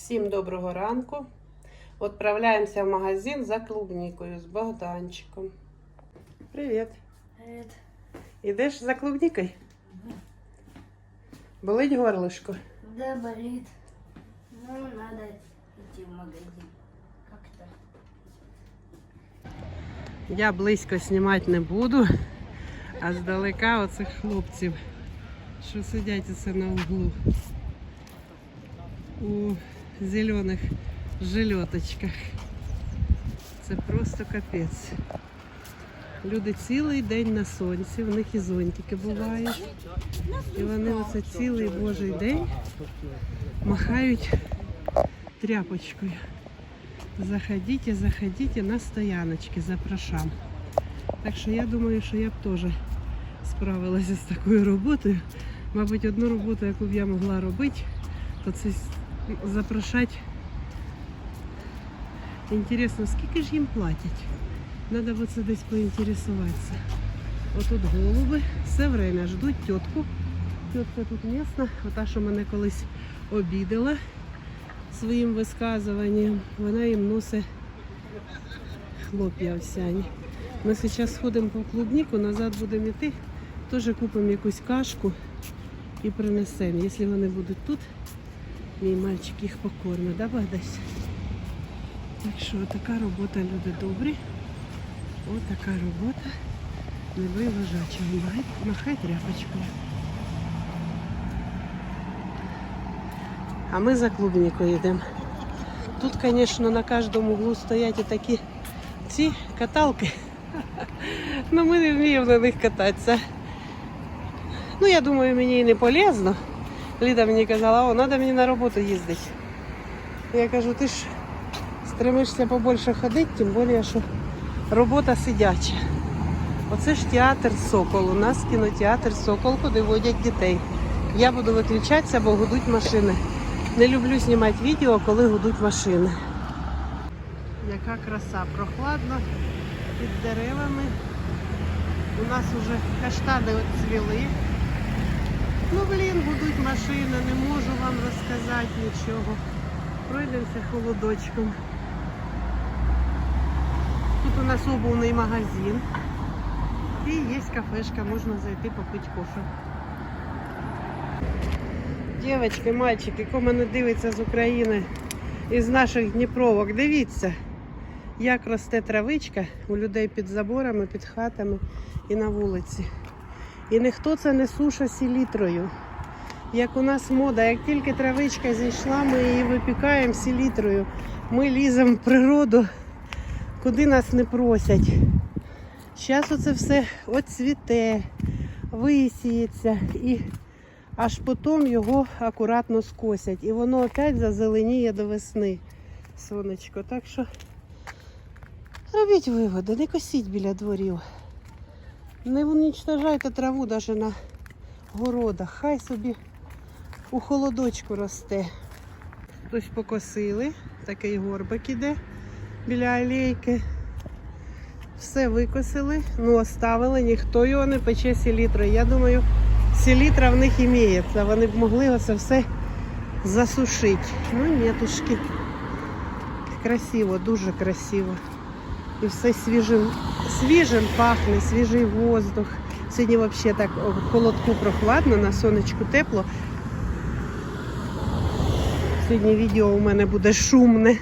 Всім доброго ранку. Отправляємося в магазин за клубнікою з Богданчиком. Привіт. Привет. Ідеш за клубнікою? Болить горлышко. Да, болит. Ну, надо идти в магазин. Как-то. Я близько знімати не буду, а здалека оцих хлопців, що сидять оце на углу у зелених жилеточках. Це просто капець. Люди цілий день на сонці, в них і зонтики бувають. І вони оце цілий божий день махають тряпочкою. Заходите, заходите на стояночки, запрошам. Так що я думаю, що я б теж справилася з такою роботою. Мабуть, одну роботу, яку б я могла робити, то це запрошати. Інтересно, скільки ж їм платять? Треба б це десь поінтересуватися. Отут голуби, все время ждуть тітку. Тітка тут місна, ота, що мене колись обідала своїм висказуванням. Вона їм носить хлоп'я овсяні. Ми зараз сходимо по клубніку, назад будемо йти, теж купимо якусь кашку і принесемо. Якщо вони будуть тут, мій мальчик їх покормить, да, Богдась? Так що така робота, люди добрі. Ось така робота. Не бий вожачого. Махай, махай тряпочкою. А ми за клубникою йдемо. Тут, звісно, на кожному углу стоять і такі ці каталки. Ну ми не вміємо на них кататися. Ну, я думаю, мені і не полезно. Ліда мені казала, о, треба мені на роботу їздити. Я кажу, ти ж стремишся побольше ходити, тим більше, що робота сидяча. Оце ж театр Сокол. У нас кінотеатр Сокол, куди водять дітей. Я буду виключатися, бо гудуть машини. Не люблю знімати відео, коли гудуть машини. Яка краса, прохладно під деревами. У нас вже каштани оцвіли. Ну, блін, гудуть машини, не можу вам розказати нічого. Пройдемося холодочком. Тут у нас обувний магазин. І є кафешка, можна зайти попити кофе. Дівчатки, мальчики, хто мене дивиться з України із наших Дніпровок, дивіться, як росте травичка у людей під заборами, під хатами і на вулиці. І ніхто це не суша селітрою. Як у нас мода, як тільки травичка зійшла, ми її випікаємо селітрою. Ми ліземо в природу, куди нас не просять. Зараз оце все оцвіте, висіється і аж потім його акуратно скосять. І воно опять зазеленіє до весни. Сонечко. Так що робіть виводи, не косіть біля дворів. Не уничтожайте траву навіть на городах. Хай собі у холодочку росте. Хтось покосили, такий горбик іде біля алейки. Все викосили, ну оставили, ніхто його не пече селітрою. Я думаю, селітра в них іміється. Вони б могли оце все засушити. Ну, нетушки. Красиво, дуже красиво. І все свіжим, свіжим пахне, свіжий воздух. Сьогодні взагалі так в холодку прохладно, на сонечку тепло. Сьогодні відео у мене буде шумне.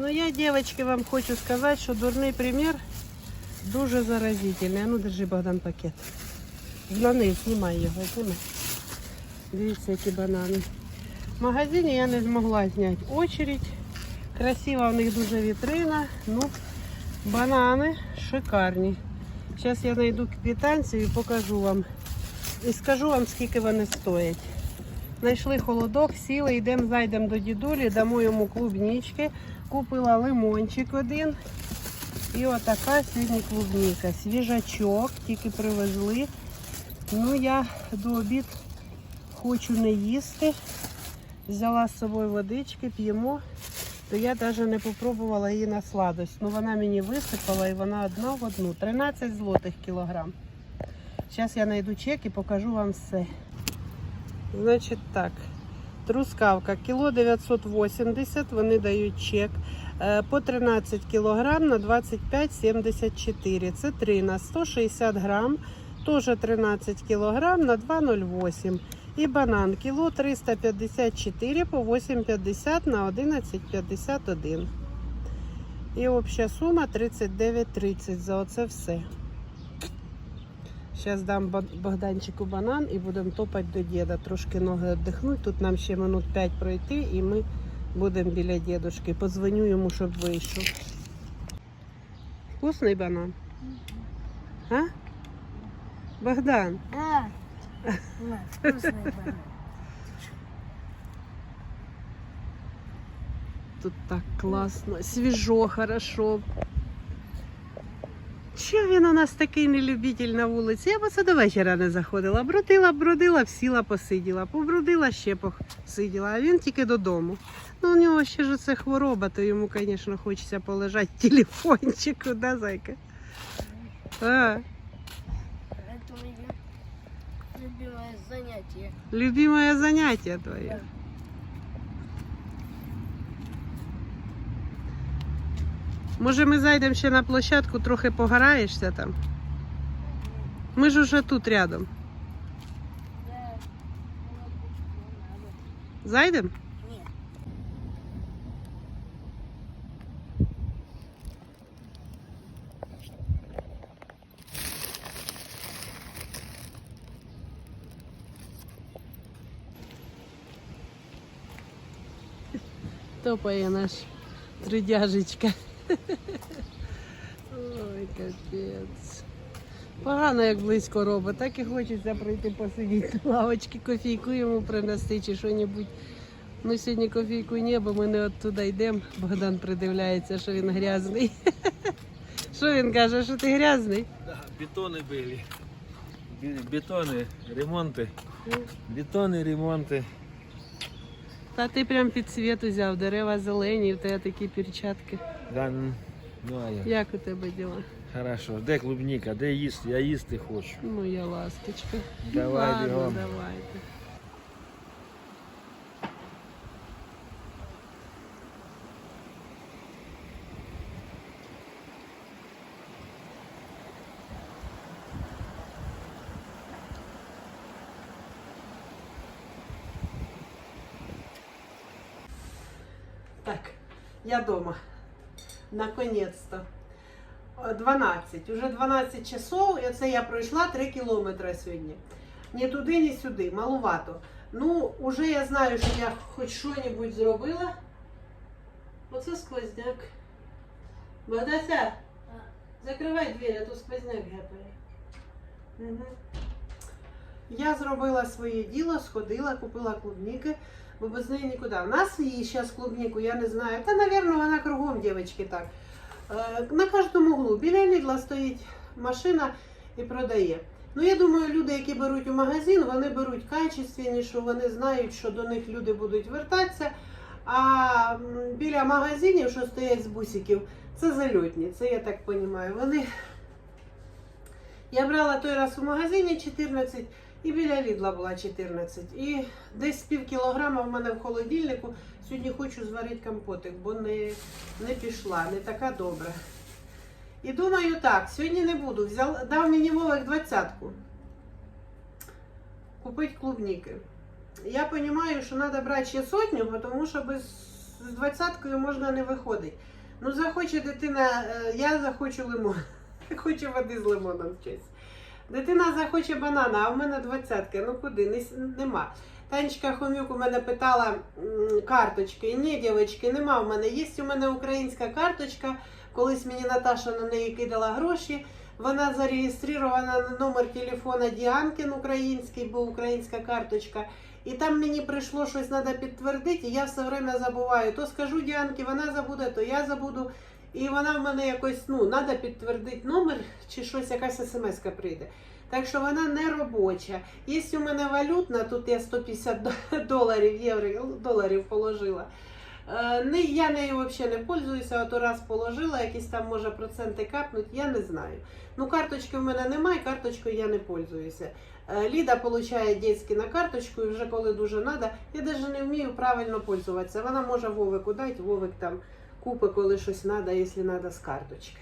Ну я, девочки, вам хочу сказати, що дурний примір дуже заразительний. А ну держи, Богдан, пакет. Знани, знімай його, зніми. Дивіться, які банани. В магазині я не змогла зняти очередь. Красива в них дуже вітрина. Ну, банани шикарні. Зараз я знайду квитанцію і покажу вам. І скажу вам, скільки вони стоять. Знайшли холодок, сіли, йдемо, зайдемо до дідулі, дамо йому клубнички. Купила лимончик один. І отака сьогодні клубніка. Свіжачок, тільки привезли. Ну, я до обід хочу не їсти. Взяла з собою водички, п'ємо. То я навіть не попробувала її на сладость. Ну вона мені висипала і вона одна в одну. 13 злотих кілограм. Зараз я знайду чек і покажу вам все. Значить так. Трускавка кіло 980, вони дають чек. Е, По 13 кілограм на 25,74. Це 3 на 160 грам. Теж 13 кілограм на 2,08. І банан кіло 354 по 8,50 на 11,51. І обща сума 39,30 за оце все. Зараз дам Богданчику банан і будемо топати до діда. Трошки ноги віддихнуть. Тут нам ще минут 5 пройти і ми будемо біля дідушки. Подзвоню йому, щоб вийшов. Вкусний банан? А? Богдан, банан. тут так класно, свіжо, хорошо. Що він у нас такий нелюбитель на вулиці? Я б це до вечора не заходила. Бродила, бродила, сіла, посиділа. Побродила, ще посиділа, а він тільки додому. Ну, у нього ще ж це хвороба, то йому, звісно, хочеться полежати телефончику, да, зайка? А, любимое занятие. любимое заняття твоє. Може, ми зайдемо ще на площадку, трохи пограєшся там. Ми ж уже тут рядом. Зайдемо? Нет. Топає наш тридяжечка. Ой, капець. Погано, як близько робить, так і хочеться прийти посидіти на лавочці, кофійку йому принести чи що-небудь. Ну, сьогодні кофійку ні, бо ми не оттуда йдемо. Богдан придивляється, що він грязний. Що він каже, що ти грязний? Да, бетоны были. Бе- Бетоны, ремонты. Бетоны, ремонты. Та ти прям під світ узяв, дерева зелені, і в тебе такі перчатки. Да, н- ну а я. Як у тебе діла? Хорошо. Де клубника, де їсти? Я їсти хочу. Моя ласточка. Давай, Ладно, бігом. давайте. Так, я дома. Наконец-то. Е, 12. Уже 12 часов, і це я пройшла 3 кілометри сьогодні. Ні туди, ні сюди, малувато. Ну, уже я знаю, що я хоч що-небудь зробила. Оце сквозняк. Богдася, закривай двері, а то сквозняк гепає. Угу. Я зробила своє діло, сходила, купила клубніки, бо без неї нікуди. У нас її зараз клубніку, я не знаю. Та, мабуть, вона кругом, дівчатки, так. Е, На кожному углу біля Лідла стоїть машина і продає. Ну, я думаю, люди, які беруть у магазин, вони беруть качественнішу, вони знають, що до них люди будуть вертатися. А біля магазинів, що стоять з бусиків, це зальотні, це я так розумію. Вони... Я брала той раз у магазині 14 і біля Лідла була 14. І десь пів кілограма в мене в холодильнику. Сьогодні хочу зварити компотик, бо не, не пішла, не така добра. І думаю, так, сьогодні не буду. Взял, дав мені Вовик двадцятку. Купити клубніки. Я розумію, що треба брати ще сотню, тому що без з двадцяткою можна не виходити. Ну, захоче дитина, е, я захочу лимон. Хочу води з лимоном честь. Дитина захоче банана, а в мене двадцятка. Ну куди? Не Нема. Танечка Хомюк у мене питала карточки. Ні, дівчатки, нема в мене. Є у мене українська карточка. Колись мені Наташа на неї кидала гроші. Вона зареєстрована на номер телефона Діанкін український, бо українська карточка. І там мені прийшло щось треба підтвердити, я все время забуваю. То скажу Діанки, вона забуде, то я забуду. І вона в мене якось, ну, треба підтвердити номер, чи щось, якась смс прийде. Так що вона не робоча. Є у мене валютна, тут я 150 доларів, євро, доларів положила. Е, Не, я нею взагалі не пользуюся, от раз положила, якісь там може проценти капнуть, я не знаю. Ну, карточки в мене немає, карточкою я не пользуюся. Е, Ліда получає дітські на карточку, і вже коли дуже треба, я навіть не вмію правильно пользуватися. Вона може Вовику дати, Вовик там купить, коли щось треба, якщо треба з карточки.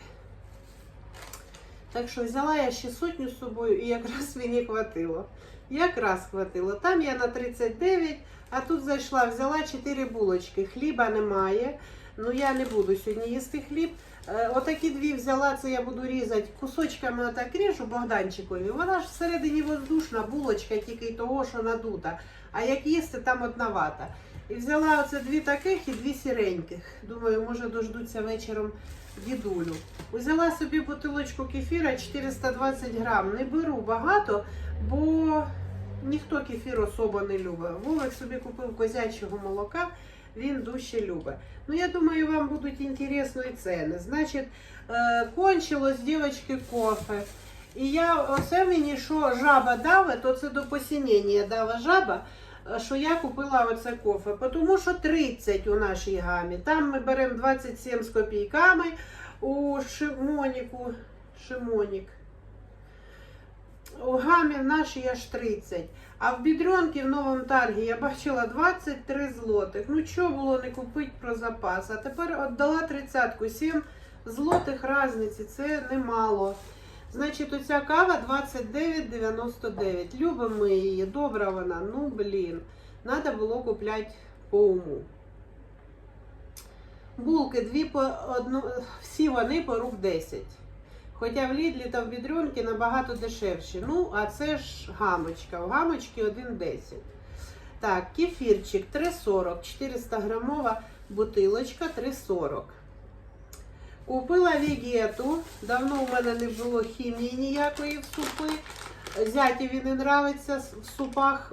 Так що взяла я ще сотню з собою і якраз мені хватило. Якраз хватило. Там я на 39, а тут зайшла, взяла 4 булочки. Хліба немає. Ну я не буду сьогодні їсти хліб. Е, Отакі дві взяла, це я буду різати кусочками отак ріжу Богданчикові. Вона ж всередині воздушна булочка, тільки того, що надута. А як їсти, там одна вата. І взяла оце дві таких і дві сіреньких. Думаю, може дождуться вечором дідулю. Взяла собі бутилочку кефіра 420 грам. Не беру багато, бо ніхто кефір особо не любить. Вовик собі купив козячого молока, він дужче любить. Ну, я думаю, вам будуть інтересні ціни. Значить, е, кончилось, дівчатки, кофе. І я, оце мені, що жаба даве, то це до посінення дава жаба, що я купила оце кофе. Тому що 30 у нашій гамі. Там ми беремо 27 з копійками у Шимоніку. Шимонік. У гамі нашій аж 30. А в бідрюнки в новому таргі я бачила 23 злотих. Ну чого було не купити про запас? А тепер віддала тридцятку. 7 злотих різниці. Це немало. Значить, оця кава 29,99. Любимо ми її. Добра вона. Ну, блін. Треба було купляти по уму. Булки дві по одну, всі вони по рук 10. Хоча в Лідлі та в бідрюнки набагато дешевші. Ну, а це ж гамочка. У гамочки 1,10. Так, кефірчик 3,40. 400 грамова бутилочка 3,40. Купила вегету. Давно у мене не було хімії ніякої в супи. Зятєві не нравиться в супах.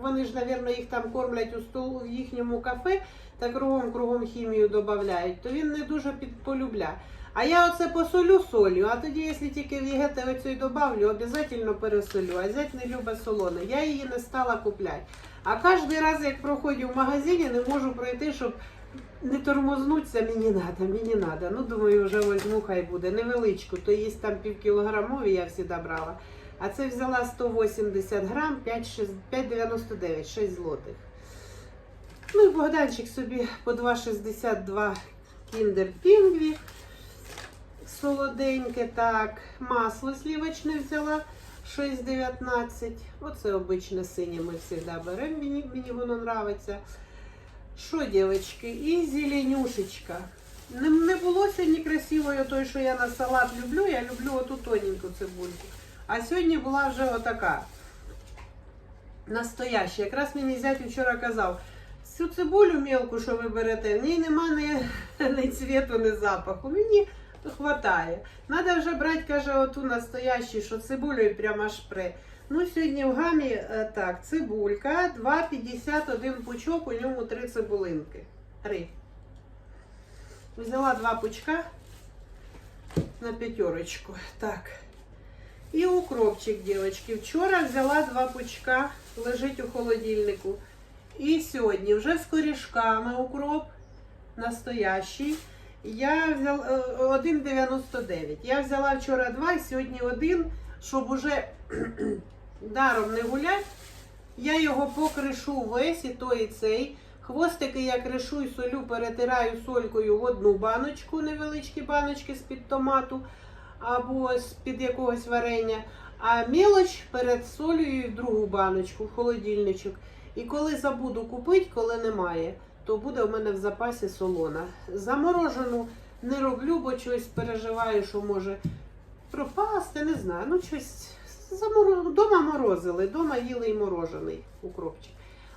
Вони ж, мабуть, їх там кормлять у столу в їхньому кафе та кругом кругом хімію додають, то він не дуже полюбляє. А я оце посолю солью, а тоді, якщо тільки вегети оцю добавлю, обов'язково пересолю. А зять не любить солоне. Я її не стала купляти. А кожен раз, як проходжу в магазині, не можу пройти, щоб не тормознуться, мені треба, мені треба. Ну, думаю, вже возьму, хай буде. Невеличку, то є там півкілограмові, я всі брала. А це взяла 180 грам, 5,99, 6 злотих. Ну і Богданчик собі по 2,62 кіндер пінгві. Солоденьке, так. Масло сливочне взяла 6,19. Оце обичне синє ми завжди беремо, мені, мені воно подобається. Що, дівчатки, і зеленюшечка. Не, не було сьогодні красивою той, що я на салат люблю. Я люблю оту тоненьку цибульку. А сьогодні була вже отака. Настояща. Якраз мені зять вчора казав, цю цибулю мелку, що ви берете, в ній нема ні, ні цвіту, ні запаху. Мені хватає. Надо вже брати, каже, оту настоящу, що цибулею прямо аж пре. Ну, сьогодні в гамі е, так, цибулька, 2,51 пучок, у ньому 3 цибулинки. 3. Взяла два пучка на п'ятерочку. Так. І укропчик, дівчатки. Вчора взяла два пучка, лежить у холодильнику. І сьогодні вже з корішками укроп настоящий. Я взяла е, 1,99. Я взяла вчора два, сьогодні один, щоб уже даром не гулять. Я його покришу весь і той і цей. Хвостики я кришу і солю, перетираю солькою в одну баночку, невеличкі баночки з-під томату або з-під якогось варення. А мілоч перед солею в другу баночку, в холодильничок. І коли забуду купити, коли немає, то буде у мене в запасі солона. Заморожену не роблю, бо щось переживаю, що може пропасти, не знаю. Ну, щось заморо... дома морозили, дома їли і морожений укропчик.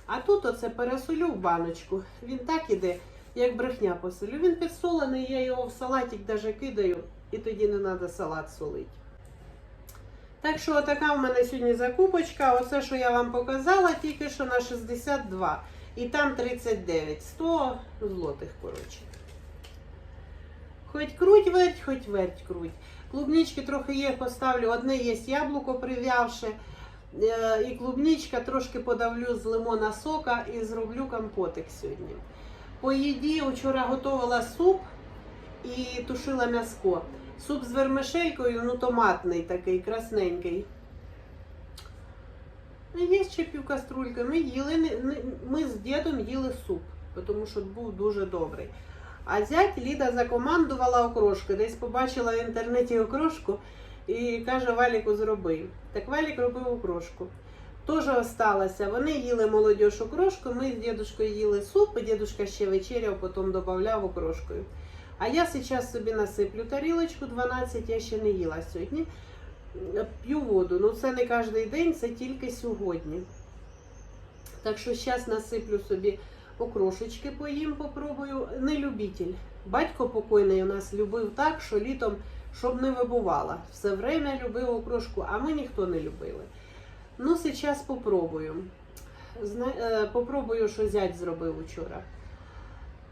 А тут оце пересолю в баночку. Він так іде, як брехня посолю. Він підсолений, я його в салатик даже кидаю, і тоді не треба салат солити. Так що така в мене сьогодні закупочка. Оце, що я вам показала, тільки що на 62. І там 39. 100 злотих, коротше. Хоч круть верть, хоч верть круть. Клубнички трохи є, поставлю. Одне є яблуко прив'явши. Е, І клубничка трошки подавлю з лимона сока і зроблю компотик сьогодні. По їді вчора готувала суп і тушила м'яско. Суп з вермишелькою, ну томатний такий, красненький. Ну, Є ще півкаструльки. Ми їли, не- не- ми з дідом їли суп, тому що був дуже добрий. А зять Ліда закомандувала окрошки. Десь побачила в інтернеті окрошку і каже, Валіку зроби. Так Валік робив окрошку. Теж осталося. Вони їли молодіж окрошку, ми з дідушкою їли суп, і дідушка ще вечеряв, потім додавав окрошкою. А я зараз собі насиплю тарілочку 12, я ще не їла сьогодні. П'ю воду. Ну це не кожен день, це тільки сьогодні. Так що зараз насиплю собі окрошечки поїм, попробую. Не любитель. Батько покойний у нас любив так, що літом, щоб не вибувала. Все время любив окрошку, а ми ніхто не любили. Ну, зараз попробую. Зна... е, Попробую, що зять зробив вчора.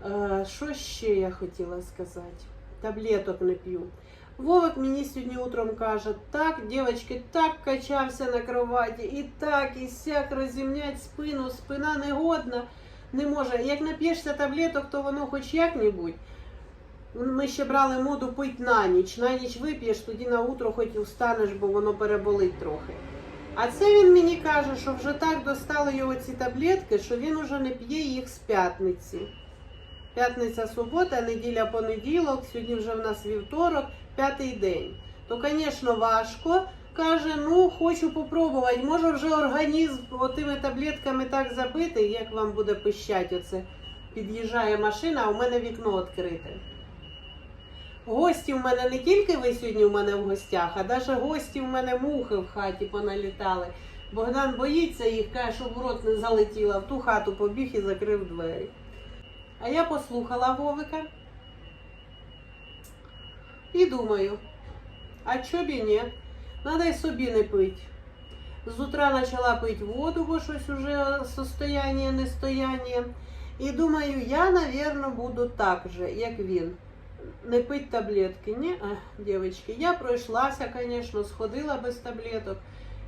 Е, Що ще я хотіла сказати? Таблеток не п'ю. Вовик мені сьогодні утром каже, так, дівчатки, так качався на кроваті, і так, і сяк розімнять спину, спина негодна, не може. Як нап'єшся таблеток, то воно хоч як-небудь. Ми ще брали моду пить на ніч. На ніч вип'єш, тоді на утро хоч і встанеш, бо воно переболить трохи. А це він мені каже, що вже так достали його ці таблетки, що він уже не п'є їх з п'ятниці. П'ятниця, субота, неділя, понеділок, сьогодні вже в нас вівторок, п'ятий день. То, звісно, важко. Каже, ну хочу попробувати. Може вже організм отими таблетками так забитий, як вам буде пищать оце. Під'їжджає машина, а у мене вікно відкрите. Гості в мене не тільки ви сьогодні в мене в гостях, а навіть гості в мене мухи в хаті поналітали. Богдан боїться їх, каже, щоб в рот не залетіла. В ту хату побіг і закрив двері. А я послухала Вовика і думаю, а чо б і ні? Надо й собі не пить. З утра почала пити воду, бо щось уже состояние, нестояние. І думаю, я, напевно, буду так же, як він. Не пить таблетки. Ні, дівчатки, я пройшлася, звісно, сходила без таблеток.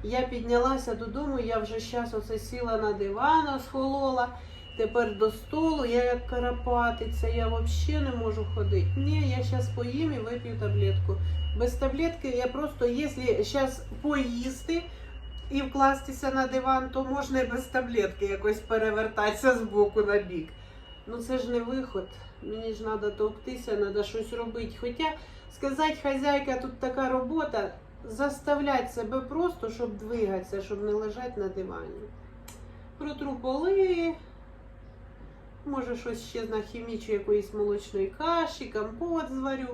Я піднялася додому, я вже зараз оце сіла на диван, схолола. Тепер до столу, я як карапатиця, я взагалі не можу ходити. Ні, я зараз поїм і вип'ю таблетку. Без таблетки я просто, якщо зараз поїсти і вкластися на диван, то можна і без таблетки якось перевертатися з боку на бік. Ну це ж не виход. Мені ж треба товктися, треба щось робити. Хоча сказати, хазяйка, тут така робота, заставляти себе просто, щоб двигатися, щоб не лежати на дивані. Протру поли, може щось ще нахімічу якоїсь молочної каші, компот зварю.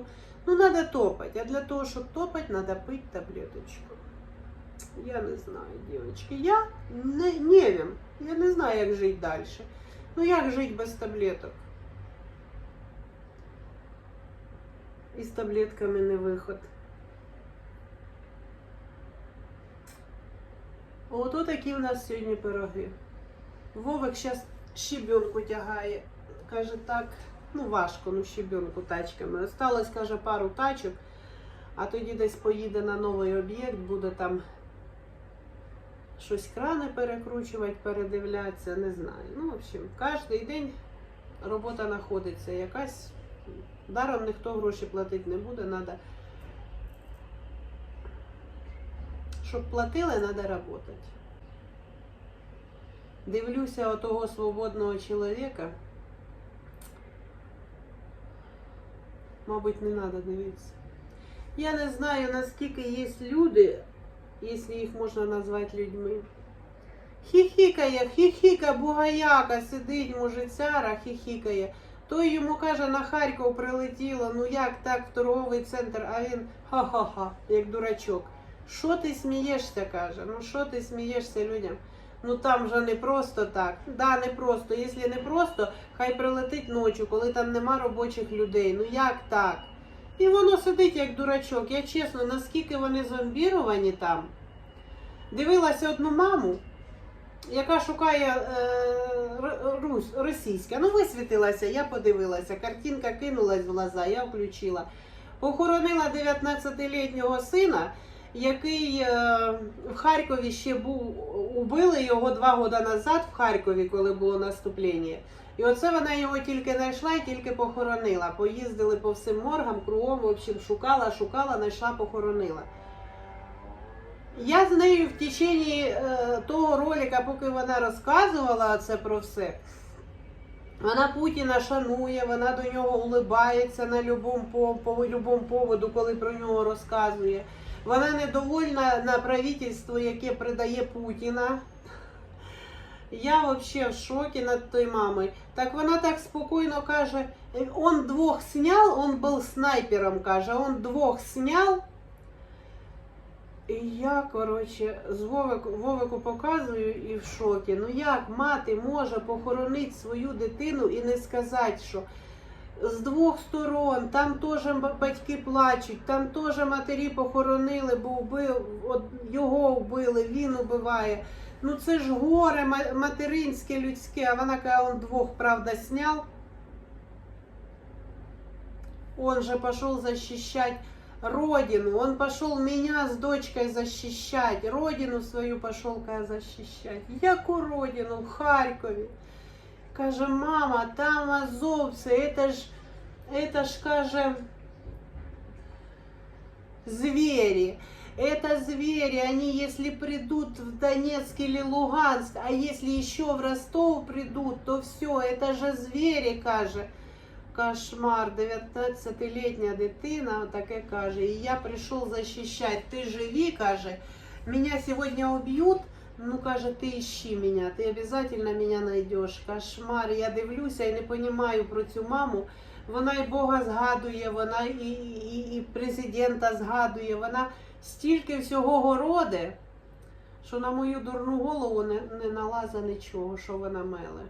Ну, треба топати. А для того, щоб топати, треба пити таблеточку. Я не знаю, дівчатки. Я не, не вім. Я не знаю, як жити далі. Ну як жити без таблеток? І з таблетками не виход. Ото такі в нас сьогодні пироги. Вовик зараз щебенку тягає. Каже, так, ну важко, ну щебенку тачками. Осталось, каже, пару тачок, а тоді десь поїде на новий об'єкт, буде там щось крани перекручувати, передивлятися, не знаю. Ну, в общем, кожен день робота знаходиться якась. Даром ніхто гроші платити не буде, треба. Щоб платили, треба працювати. Дивлюся отого свободного чоловіка. Мабуть, не треба дивитися. Я не знаю, наскільки є люди, якщо їх можна назвати людьми. Хіхікає, хіхіка, бугаяка, сидить мужицяра, хіхікає. Той йому каже, на Харків прилетіло, ну як так, в торговий центр, а він ха-ха-ха, як дурачок. Що ти смієшся, каже? Ну що ти смієшся людям? Ну там же не просто так. Да, не просто. Якщо не просто, хай прилетить ночі, коли там нема робочих людей. Ну як так? І воно сидить як дурачок. Я чесно, наскільки вони зомбіровані там. Дивилася одну маму, яка шукає е, русь, російська. Ну, висвітилася, я подивилася. Картинка кинулась в глаза, я включила. Похоронила 19-літнього сина, який е, в Харкові ще був, убили його два роки назад в Харкові, коли було наступлення. І оце вона його тільки знайшла і тільки похоронила. Поїздили по всім моргам, кругом, в общем, шукала, шукала, знайшла, похоронила. Я з нею в течение того ролика, поки вона розказувала це про все, вона Путіна шанує, вона до нього улибається на любому поводу, коли про нього розказує. Вона недовольна на правительство, яке придає Путіна. Я вообще в шокі над той мамою. Так вона так спокійно каже, он двох снял, он був снайпером, каже, он двох снял. І я, коротше, з Вовику, Вовику показую і в шокі. Ну як мати може похоронити свою дитину і не сказати, що з двох сторон, там теж батьки плачуть, там теж матері похоронили, бо вбив, його вбили, він убиває. Ну це ж горе ма- материнське, людське, а вона каже, он двох, правда, сняв. Он же пошел защищать родину. Он пошел меня с дочкой защищать. Родину свою пошел защищать. Яку родину в Харкові? Каже, мама, там азовці, это ж, это ж, каже, звери. Это звери, они если придут в Донецк или Луганск, а если еще в Ростов придут, то все, это же звери, каже. Кошмар, 19-літня дитина таке каже, і я прийшов захищати, ти живі, каже, мене сьогодні уб'ють, Ну каже, ти ищи мене, ти обов'язково мене знайдеш. Кошмар, я дивлюся і не розумію про цю маму. Вона і Бога згадує, вона і, і, і президента згадує, вона стільки всього городе, що на мою дурну голову не, не налаза нічого, що вона меле.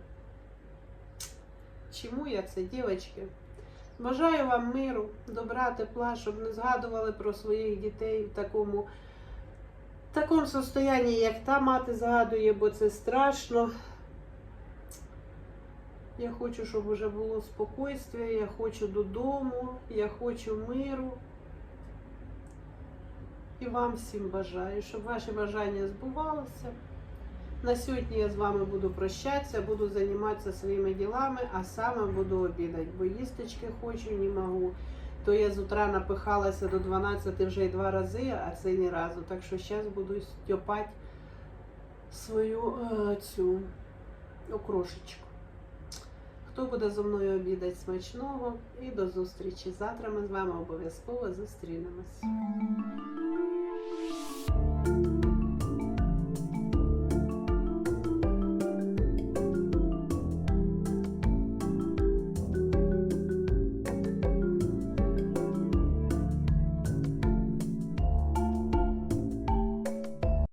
Чому я це, дівчатки? Бажаю вам миру, добра, тепла, щоб не згадували про своїх дітей в такому, в такому состоянні, як та мати згадує, бо це страшно. Я хочу, щоб вже було спокійствие, я хочу додому, я хочу миру. І вам всім бажаю, щоб ваші бажання збувалися. На сьогодні я з вами буду прощатися, буду займатися своїми ділами, а саме буду обідати, бо їсточки хочу, не можу. То я з утра напихалася до 12 вже й два рази, а це ні разу. Так що зараз буду стьопати свою е, цю окрошечку. Хто буде зо мною обідати смачного і до зустрічі. Завтра ми з вами обов'язково зустрінемось.